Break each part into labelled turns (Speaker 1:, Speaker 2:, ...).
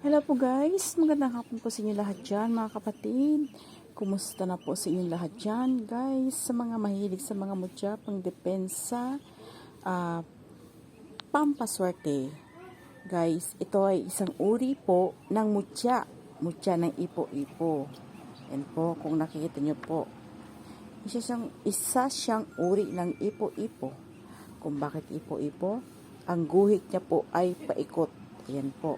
Speaker 1: Hello po guys, magandang hapon po sa inyo lahat dyan mga kapatid. Kumusta na po sa inyo lahat dyan guys? Sa mga mahilig sa mga mutya, pang depensa, ah, pampaswerte. Guys, ito ay isang uri po ng mutya. Mutya ng ipo-ipo. Yan po, kung nakikita nyo po. Isa siyang, isa siyang uri ng ipo-ipo. Kung bakit ipo-ipo? Ang guhit niya po ay paikot. Ayan po.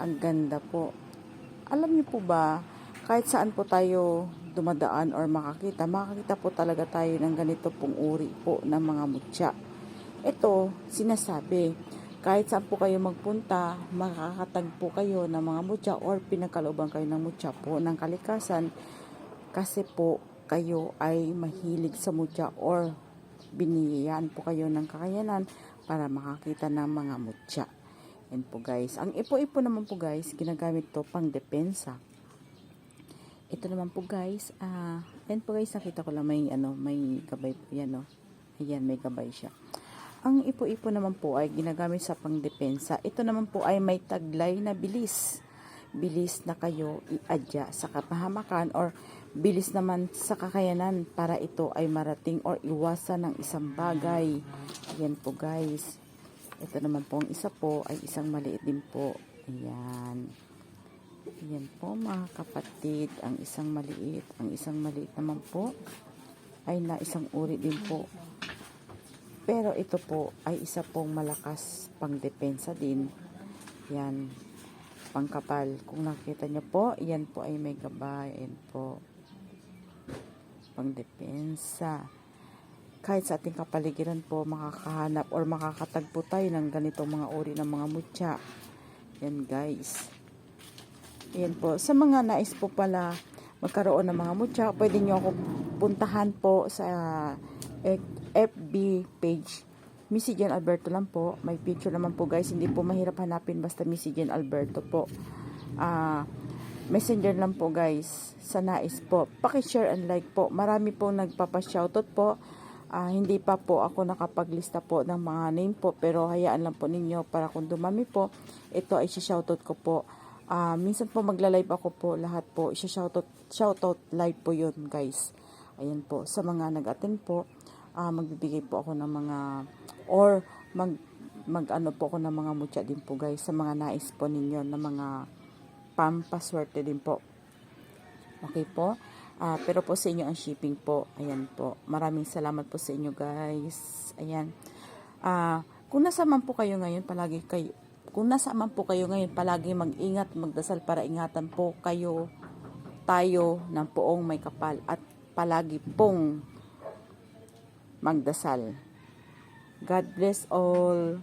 Speaker 1: Ang ganda po. Alam niyo po ba, kahit saan po tayo dumadaan or makakita, makakita po talaga tayo ng ganito pong uri po ng mga mutya. Ito, sinasabi, kahit saan po kayo magpunta, makakatagpo kayo ng mga mutya or pinagkalooban kayo ng mutya po ng kalikasan kasi po kayo ay mahilig sa mutya or biniyayaan po kayo ng kakayanan para makakita ng mga mutya. Yan po guys. Ang ipo-ipo naman po guys, ginagamit to pang depensa. Ito naman po guys, ah, yan po guys, nakita ko lang may ano, may gabay po yan no. Ayan, may gabay siya. Ang ipo-ipo naman po ay ginagamit sa pangdepensa. Ito naman po ay may taglay na bilis. Bilis na kayo iadya sa kapahamakan or bilis naman sa kakayanan para ito ay marating or iwasan ng isang bagay. Yan po guys. Ito naman po ang isa po ay isang maliit din po. Ayan. Ayan po mga kapatid. Ang isang maliit. Ang isang maliit naman po ay na isang uri din po. Pero ito po ay isa pong malakas pang depensa din. Yan. Pangkapal. Kung nakita niyo po, yan po ay may gabay. Yan po. Pang depensa kahit sa ating kapaligiran po makakahanap or makakatagpo tayo ng ganitong mga uri ng mga mutya. Yan guys. Yan po. Sa mga nais po pala magkaroon ng mga mutya, pwede nyo ako puntahan po sa eh, FB page. Missy Jen Alberto lang po. May picture naman po guys. Hindi po mahirap hanapin basta Missy Jen Alberto po. Ah, messenger lang po guys. Sa nais po. Paki-share and like po. Marami po nagpapa-shoutout po. Ah, hindi pa po ako nakapaglista po ng mga name po pero hayaan lang po ninyo para kung dumami po ito ay shoutout ko po. Ah, minsan po magla-live ako po lahat po shoutout shoutout live po yun guys. Ayan po sa mga nag-attend po ah, magbibigay po ako ng mga or mag mag ano po ako ng mga mutya din po guys sa mga nais po ninyo na mga pampaswerte din po. Okay po. Ah, pero po sa inyo ang shipping po. Ayan po. Maraming salamat po sa inyo guys. Ayan. Ah, kung nasa man po kayo ngayon, palagi kayo kung nasa man po kayo ngayon, palagi mag-ingat, magdasal para ingatan po kayo tayo ng poong may kapal at palagi pong magdasal. God bless all.